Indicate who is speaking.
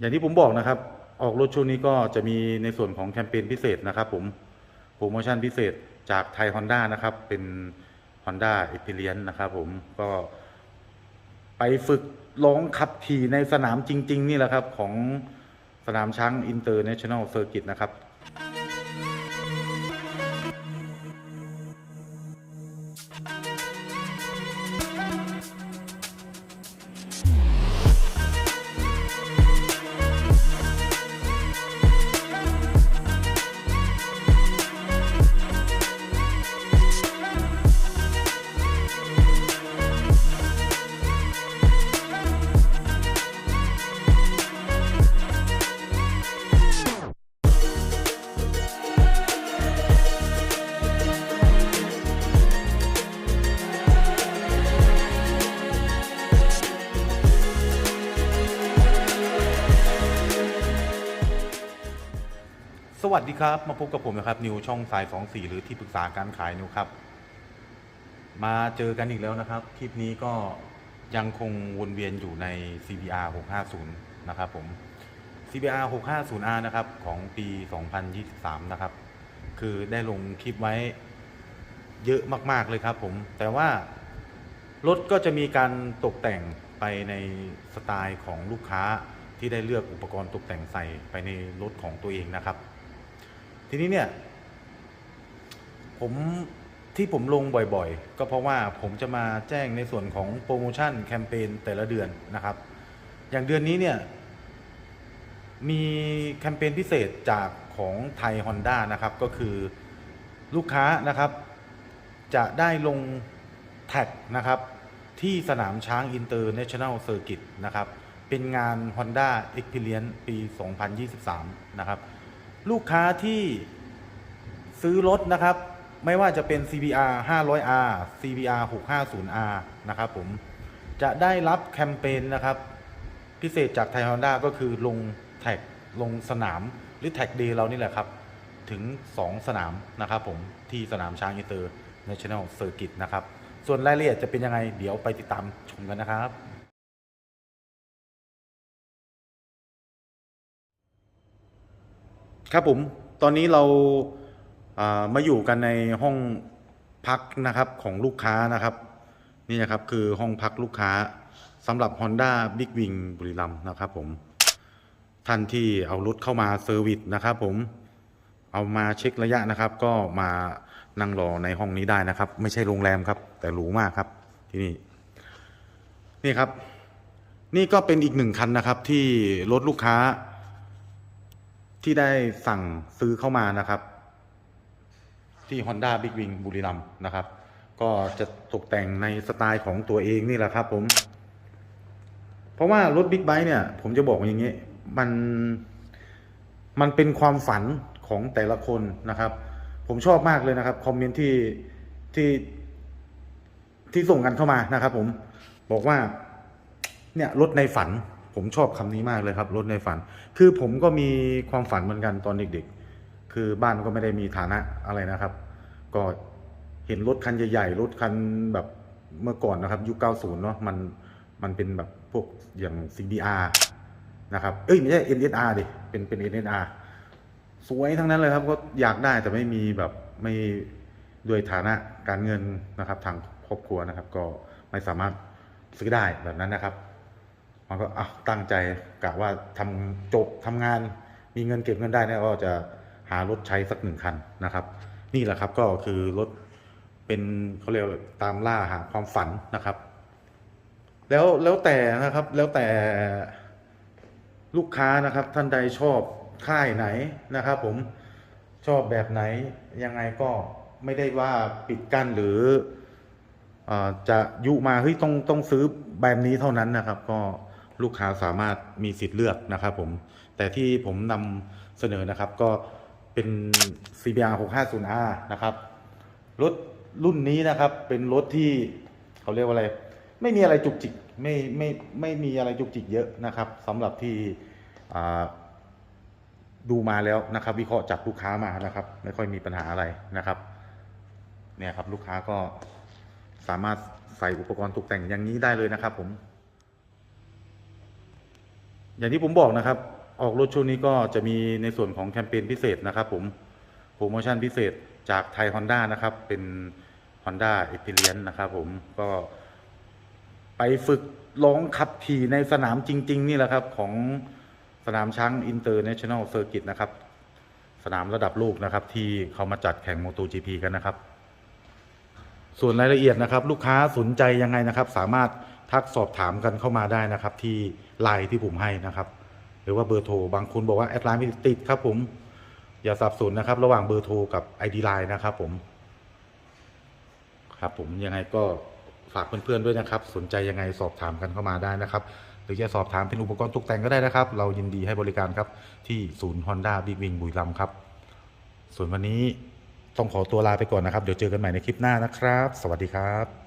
Speaker 1: อย่างที่ผมบอกนะครับ ออกรถช่วงนี้ก็จะมีในส่วนของแคมเปญพิเศษนะครับ ผมโปรโมชั่นพิเศษจากไทย Honda นะครับ เป็น Honda e x p e r i e n c e นะครับ ผมก็ไปฝึกลองขับขี่ในสนามจริง ๆ นี่แหละครับ ของสนามช้างอินเตอร์เนชั่นแนลเซอร์กิตนะครับ สวัสดีครับ มาพบกับผมนะครับ นิวช่องสาย 24 หรือที่ปรึกษาการขายนิวครับ มาเจอกันอีกแล้วนะครับ คลิปนี้ก็ยังคงวนเวียนอยู่ใน CBR 650 นะครับผม CBR 650R นะครับ ของปี 2023 นะครับ คือได้ลงคลิปไว้เยอะมาก ๆ เลยครับผม แต่ว่ารถก็จะมีการตกแต่งไปในสไตล์ของลูกค้าที่ได้เลือกอุปกรณ์ตกแต่งใส่ไปในรถของตัวเองนะครับ ทีนี้เนี่ย ผมที่ผมลงบ่อยๆ ก็เพราะว่าผมจะมาแจ้งในส่วนของโปรโมชั่นแคมเปญแต่ละเดือนนะครับ อย่างเดือนนี้เนี่ย มีแคมเปญพิเศษจากของไทย Honda นะครับ ก็คือลูกค้านะครับ จะได้ลงแท็กนะครับ ที่สนามช้างอินเตอร์เนชั่นแนลเซอร์กิตนะครับ เป็นงาน Honda Experience ปี 2023 นะครับ ลูกค้าที่ซื้อรถนะครับ ไม่ว่าจะเป็น CBR 500R CBR 650R นะครับผมจะได้รับแคมเปญนะครับ พิเศษจากไทยฮอนด้าก็คือลงแท็กลงสนามหรือแท็กเดย์เรานี่แหละครับ ถึง 2 สนามนะครับผมที่สนามช้างอินเตอร์เนชั่นแนลเซอร์กิตนะครับ ส่วนรายละเอียดจะเป็นยังไง เดี๋ยวไปติดตามชมกันนะครับ ครับผมตอนนี้เราามาอยู่กันในห้องพักนะครับของลูกค้านะครับ นี่นะครับคือห้องพักลูกค้าสำหรับ Honda Big Wing บุรีรัมย์นะครับผมท่านที่เอารถเข้ามาเซอร์วิสนะครับผมเอามาเช็คระยะนะครับ ก็มานั่งรอในห้องนี้ได้นะครับ ไม่ใช่โรงแรมครับ แต่หรูมากครับที่นี่นี่ครับ นี่ก็เป็นอีกหนึ่งคันนะครับที่รถลูกค้า ที่ได้สั่งซื้อเข้ามานะครับ ที่ Honda Big Wing บุรีรัมย์นะครับ ก็จะตกแต่งในสไตล์ของตัวเองนี่แหละครับ ผม เพราะว่ารถบิ๊กไบค์เนี่ย ผมจะบอกอย่างนี้ มัน มันเป็นความฝันของแต่ละคนนะครับ ผมชอบมากเลยนะครับ คอมเมนต์ที่ที่ที่ส่งกันเข้ามานะครับ ผมบอกว่า เนี่ยรถในฝัน ผมชอบคำนี้มากเลยครับรถในฝัน คือผมก็มีความฝันเหมือนกันตอนเด็กๆ คือบ้านก็ไม่ได้มีฐานะอะไรนะครับ ก็เห็นรถคันใหญ่ๆ รถคันแบบเมื่อก่อนนะครับยุค90 เนาะมันมันเป็นแบบพวกอย่าง CBR นะครับ เอ้ยไม่ใช่ NSR ดิ เป็นเป็น NSR สวยทั้งนั้นเลยครับ ก็อยากได้แต่ไม่มีแบบไม่ด้วยฐานะการเงินนะครับ ทางครอบครัวนะครับ ก็ไม่สามารถซื้อได้แบบนั้นนะครับ มันก็อะตั้งใจกะว่าทำจบทำงาน มีเงินเก็บเงินได้เนี่ยก็จะหารถใช้สักหนึ่งคันนะครับ นี่แหละครับก็คือรถเป็นเขาเรียกตามล่าหาความฝันนะครับ แล้วแล้วแต่นะครับแล้วแต่ลูกค้านะครับท่านใดชอบค่ายไหนนะครับ ผมชอบแบบไหนยังไงก็ไม่ได้ว่าปิดกั้นหรืออจะยุมาเฮ้ยต้องต้องซื้อแบบนี้เท่านั้นนะครับ ก็ ลูกค้าสามารถมีสิทธิ์เลือกนะครับผม แต่ที่ผมนำเสนอนะครับก็เป็น CBR 650R นะครับ รถรุ่นนี้นะครับเป็นรถที่เขาเรียกว่าอะไร ไม่มีอะไรจุกจิกไม่ไม่ไม่มีอะไรจุกจิกเยอะนะครับสำหรับที่ดูมาแล้วนะครับ วิเคราะห์จากลูกค้ามานะครับ ไม่ค่อยมีปัญหาอะไรนะครับ เนี่ยครับลูกค้าก็สามารถใส่อุปกรณ์ตกแต่งอย่างนี้ได้เลยนะครับผม อย่างที่ผมบอกนะครับ ออกรถช่วงนี้ก็จะมีในส่วนของแคมเปญพิเศษนะครับ ผมโปรโมชั่นพิเศษจากไทย Honda นะครับ เป็น Honda e x p e r i e n c e นะครับ ผมก็ ไปฝึกลองขับขี่ในสนามจริง ๆ นี่แหละครับ ของสนามช้างอินเตอร์เนชั่นแนลเซอร์กิตนะครับ สนามระดับโลกนะครับ ที่เขามาจัดแข่ง MotoGP กันนะครับ ส่วนรายละเอียดนะครับ ลูกค้าสนใจยังไงนะครับ สามารถ ทักสอบถามกันเข้ามาได้นะครับ ที่ไลน์ที่ผมให้นะครับ หรือว่าเบอร์โทรบางคนบอกว่าแอดไลน์ไม่ติดครับผมอย่าสับสนนะครับ ระหว่างเบอร์โทรกับ ID Line นะครับผม ครับผมยังไงก็ฝากเพื่อนๆด้วยนะครับ สนใจยังไงสอบถามกันเข้ามาได้นะครับ หรือจะสอบถามเป็นอุปกรณ์ตกแต่งก็ได้นะครับ เรายินดีให้บริการครับ ที่ศูนย์ Honda Big Wing บุรีรัมย์ครับ ส่วนวันนี้ต้องขอตัวลาไปก่อนนะครับ เดี๋ยวเจอกันใหม่ในคลิปหน้านะครับ สวัสดีครับ